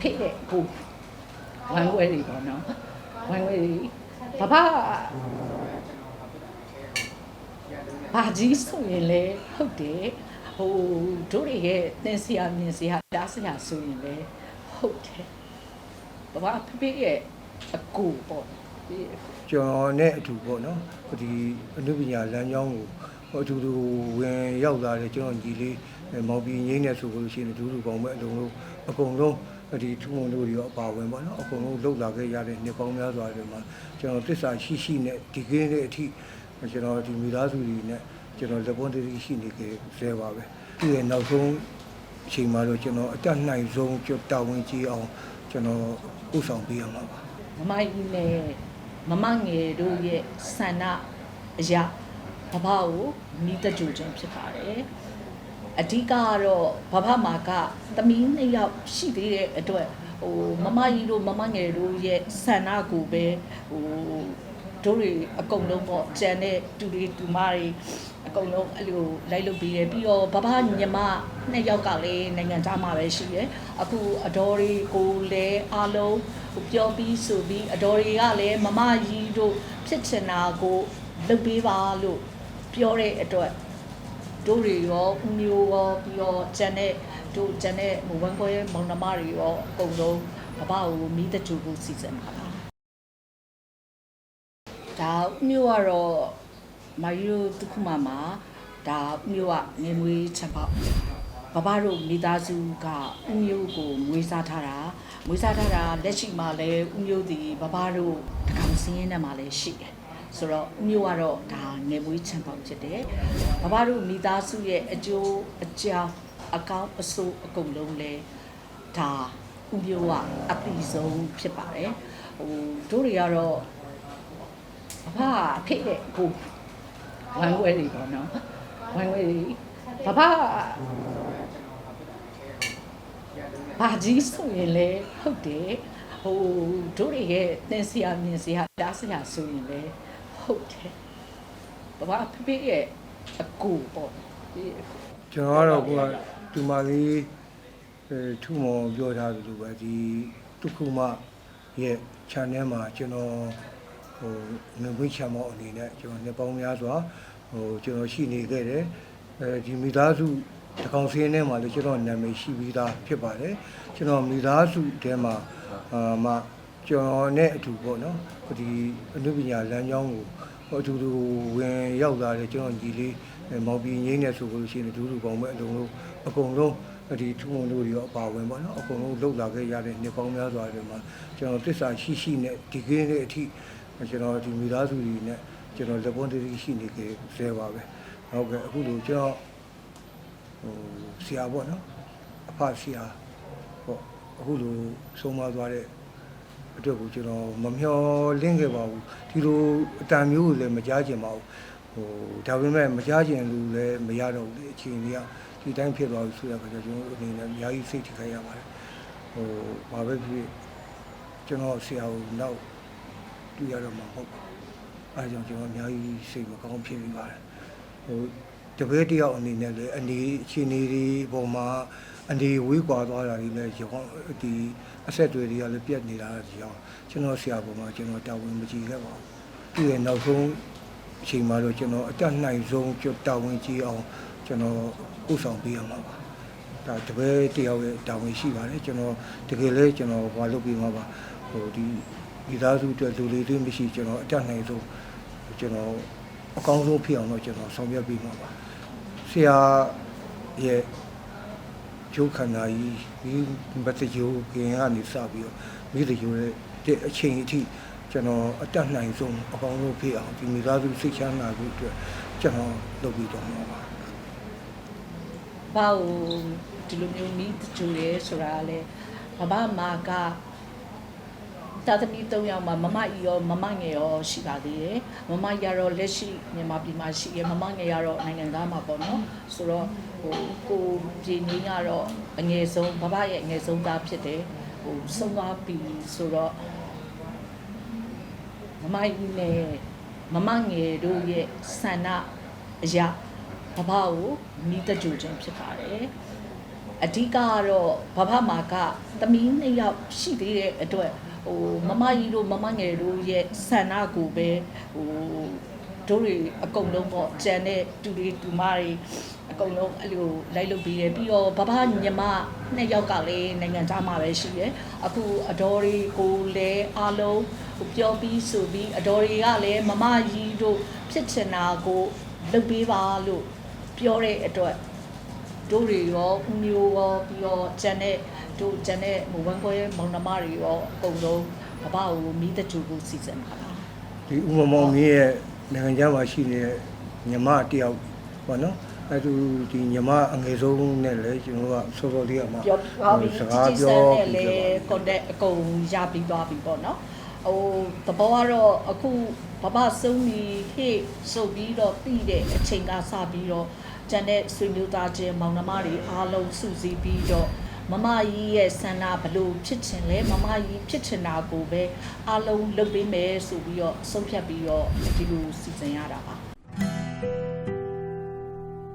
ဖြစ်တဲ့ကိုဝမ်းခွဲတွေပေါ့နော်ဝမ်းခွဲတွေဘဘဘာကြီးဆိုရင်လေဟုတ်တယ်ဟိုတို့တွေရဲ့တင်စရာမြင်စရာတားစရာဆိုရင်လေဟုတ်တယ်ဘဘဖေဖေရဲ့အကူပေါ့ဒီကျွန်တော်နဲ့အတူပေါ့နော်ဒီအနုပညာလမ်းကြောင်းကိုအတူတူဝင်ရောက်လာတဲ့ကျွန်တော်ညီလေးမောင်ပြည်ငိမ့်နေဆိုလို့ရှိရင်ဒူးဒူပေါင်းမဲ့အလုံးလုံးအကုန်လုံး ဒီထုံုံတို့တွေရောအပါဝင်ပေါ့နော်အကုန်လုံးလှုပ်လာခဲ့ရတဲ့နှစ်ပေါင်းများစွာတွေမှာကျွန်တော်တစ္ဆာရှိရှိနဲ့ဒီကင်းတဲ့အထိကျွန်တော်ဒီမိသားစုတွေနဲ့ကျွန်တော်လက်ပွန်းတည်းရှိနေခဲ့ဆဲပါပဲဒီရဲ့နောက်ဆုံးအချိန်မှာတော့ကျွန်တော်အတက်နိုင်ဆုံးကြတာဝန်ကြီးအောင်ကျွန်တော်ဥဆောင်ပေးရမှာပါမမကြီးနဲ့မမငယ်တို့ရဲ့ဆန္ဒအရာဘဘကိုနီးတကြခြင်းဖြစ်ပါတယ် အဓိကကတော့ဘဘမာကသမီးနှစ်ယောက်ရှိသေးတဲ့အတွက်ဟိုမမကြီးတို့မမငယ်တို့ရဲ့ဆန္ဒကိုပဲဟိုတို့တွေအကုန်လုံးပေါ့ကြံတဲ့တူတွေတူမတွေအကုန်လုံးအဲ့လိုလိုက်လုပ်ပြီးတယ်ပြီးတော့ဘဘညီမနှစ်ယောက်ကလည်းနိုင်ငံသားမှာပဲရှိတယ်အခုအတော်တွေကိုလည်းအားလုံးဟိုပြောပြီးဆိုပြီးအတော်တွေကလည်းမမကြီးတို့ဖြစ်ချင်တာကိုလုပ်ပေးပါလို့ပြောတဲ့အတွက် တို့တွေရောဦးမျိုးရောပြီးတော့ဂျန်တဲ့တို့ဂျန်တဲ့ဟိုဝန်ခွဲမောင်နှမတွေရောအကုန်လုံးဘဘကိုမိတကြူဖို့စီစဉ်ပါပါဒါဦးမျိုးကတော့မာယူတခုမှမှာဒါဦးမျိုးကနေမွေးချက်ပေါက်ဘဘတို့မိသားစုကဦးမျိုးကိုမွေးစားထားတာမွေးစားထားတာလက်ရှိမှာလည်းဦးမျိုးဒီဘဘတို့တကောင်စင်းရင်းနဲ့မှာလည်းရှိတယ် ဆိုတော့ဦးမျိုးကတော့ဒါနေမွေးချန်ပေါက်ဖြစ်တယ်ဘဘတို့မိသားစုရဲ့အကျိုးအကြောင်းအကောင်းအဆိုးအကုန်လုံးလဲဒါဦးမျိုးကအတိဆုံးဖြစ်ပါတယ်ဟိုတို့တွေကတော့အဖဖြစ်တဲ့ကိုဝမ်းခွဲတွေပေါ့နော်ဝမ်းခွဲတွေဘဘဘာကြီးဆိုရင်လေဟုတ်တယ်ဟိုတို့တွေရဲ့တင်စရာမြင်စရာတားစရာဆိုရင်လေ ဟုတ်တယ်ဘဘဖေဖေရဲ့အကူပေါ့ဒီကျွန်တော်ကတော့ကိုကဒီမာလေးအဲထုံမောပြောထားသလိုပဲဒီတုခုမရဲ့ channel မှာကျွန်တော်ဟိုငွေချမ်းမောအနေနဲ့ကျွန်တော်နှစ်ပေါင်းများစွာဟိုကျွန်တော်ရှိနေခဲ့တယ်အဲဒီမိသားစုတကောင်စင်းထဲမှာလည်းကျွန်တော်နာမည်ရှိပြီးသားဖြစ်ပါတယ်ကျွန်တော်မိသားစုထဲမှာအာမ ကျွန်တော်နဲ့အတူပေါ့နော်ဒီအနုပညာလမ်းကြောင်းကိုဟိုအတူတူဝင်ရောက်လာတဲ့ကျွန်တော်ညီလေးမောင်ပြည်ငိမ့်နေဆိုလို့ရှိရင်ဒူးဒူပေါင်းမဲ့အလုံးလုံးအကုန်လုံးဒီထုံုံတို့တွေရောအပါဝင်ပေါ့နော်အကုန်လုံးလှုပ်လာခဲ့ရတဲ့နှစ်ပေါင်းများစွာတွေမှာကျွန်တော်တစ္ဆာရှိရှိနဲ့ဒီကင်းတဲ့အထိကျွန်တော်ဒီမိသားစုတွေနဲ့ကျွန်တော်လက်ပွန်းတည်းရှိနေခဲ့ဆဲပါပဲဟုတ်ကဲ့အခုလိုကျွန်တော်ဟိုဆရာပေါ့နော်အဖဆရာပေါ့အခုလိုဆုံးမသွားတဲ့ အတွက်ကိုကျွန်တော်မမျှော်လင့်ခဲ့ပါဘူးဒီလိုအတန်မျိုးကိုလည်းမကြားကျင်ပါဘူးဟိုဒါပေမဲ့မကြားကျင်လူလည်းမရတော့ဘူးလေအချိန်ကြီးကဒီတိုင်းဖြစ်သွားပြီဆိုတဲ့အခါကျကျွန်တော်အနေနဲ့အများကြီးစိတ်ထိခိုက်ရပါတယ်ဟိုဘာပဲဖြစ်ဖြစ်ကျွန်တော်ဆရာကိုနောက်တွေ့ရတော့မှာမဟုတ်ဘူးအဲဒါကြောင့်ကျွန်တော်အများကြီးစိတ်မကောင်းဖြစ်နေပါတယ်ဟိုတပည့်တယောက်အနေနဲ့လည်းအနေအခြေအနေတွေပေါ်မှာ အနေဝေးကွာသွားတာတွေလည်းရောဒီအဆက်အသွယ်တွေကလည်းပြတ်နေတာကြောင့်ကျွန်တော်ဆရာပေါ်မှာကျွန်တော်တာဝန်မကြည့်ခဲ့ပါဘူးသူ့ရဲ့နောက်ဆုံးအချိန်မှာတော့ကျွန်တော်အတက်နိုင်ဆုံးကြတာဝန်ကြီးအောင်ကျွန်တော်ဥဆောင်ပေးရမှာပါဒါတပည့်တယောက်ရဲ့တာဝန်ရှိပါတယ်ကျွန်တော်တကယ်လဲကျွန်တော်ဘာလုပ်ပြီးမှာပါဟိုဒီမိသားစုအတွက်လူလေးတွေမရှိကျွန်တော်အတက်နိုင်ဆုံးကျွန်တော်အကောင်းဆုံးဖြစ်အောင်တော့ကျွန်တော်ဆောင်ရွက်ပေးမှာပါဆရာရဲ့ ကျိုးခန္ဓာကြီးဒီမတကြိုကင်ကနေစပြီးတော့မိတကြိုရဲ့တဲ့အချိန်အထိကျွန်တော်အတက်နိုင်ဆုံးအကောင်းဆုံးဖြစ်အောင်ဒီမိသားစုစိတ်ချမ်းသာဖို့အတွက်ကျွန်တော်လုပ်ပြီးတော့မှာပါဘာလို့ဒီလိုမျိုးမိတကြူရဲဆိုတာလဲဘဘမာက တာသမီ၃ယောက်မှာမမကြီးရောမမငယ်ရောရှိပါသေးတယ်မမကြီးကတော့လက်ရှိမြန်မာပြည်မှာရှိရမမငယ်ကတော့နိုင်ငံသားမှာပေါ့နော်ဆိုတော့ဟိုကိုပြည်နင်းကတော့အငယ်ဆုံးဘဘရဲ့အငယ်ဆုံးသားဖြစ်တယ်ဟိုဆုံးသွားပြီဆိုတော့မမကြီးနဲ့မမငယ်တို့ရဲ့ဆန္ဒအရာဘဘကိုနီးတကြခြင်းဖြစ်ပါတယ်အဓိကကတော့ဘဘမာကသမီးနှစ်ယောက်ရှိသေးတဲ့အတွက် ဟိုမမကြီးတို့မမငယ်တို့ရဲ့ဆန္ဒကိုပဲဟိုတို့တွေအကုန်လုံးပေါ့ကြံတဲ့တူတွေတူမတွေအကုန်လုံးအဲ့လိုလိုက်လုပ်ပြီးတယ်ပြီးတော့ဘဘညီမနှစ်ယောက်ကလည်းနိုင်ငံသားမှာပဲရှိတယ်အခုအတော်တွေကိုလည်းအားလုံးဟိုပြောပြီးဆိုပြီးအတော်တွေကလည်းမမကြီးတို့ဖြစ်ချင်တာကိုလုပ်ပေးပါလို့ပြောတဲ့အတွက် တို့တွေရောဦးမျိုးရောပြီးတော့ဂျန်တဲ့တို့ဂျန်တဲ့ဟိုဝမ်ခွဲမောင်နှမတွေရောအကုန်လုံးဘဘကိုမိတကြူကိုစီစဉ်ပါလားဒီဥမမောင်မင်းရဲ့နိုင်ငံခြားမှာရှိနေတဲ့ညီမတယောက်ပေါ့နော်အဲသူဒီညီမအငယ်ဆုံးနဲ့လည်းကျွန်တော်ကစောစောလေးကမှပြောပြောပြီးစជីကားជីဆပြောန်နဲ့ပြီးလေတော့ contact အကုန်ရပြီးသွားပြီပေါ့နော်ဟိုသဘောကတော့အခုဘဘဆုံးပြီးဟေ့ဆိုပြီးတော့ပြီးတဲ့အချိန်ကစပြီးတော့ ဂျန်တဲ့ဆွေမျိုးသားချင်းမောင်နှမတွေအားလုံးစုစည်းပြီးတော့မမကြီးရဲ့ဆန္ဒဘလို့ဖြစ်ချင်လဲမမကြီးဖြစ်ချင်တာကိုပဲအားလုံးလုပ်ပေးမယ်ဆိုပြီးတော့ဆုံးဖြတ်ပြီးတော့ဒီလိုစီစဉ်ရတာပါ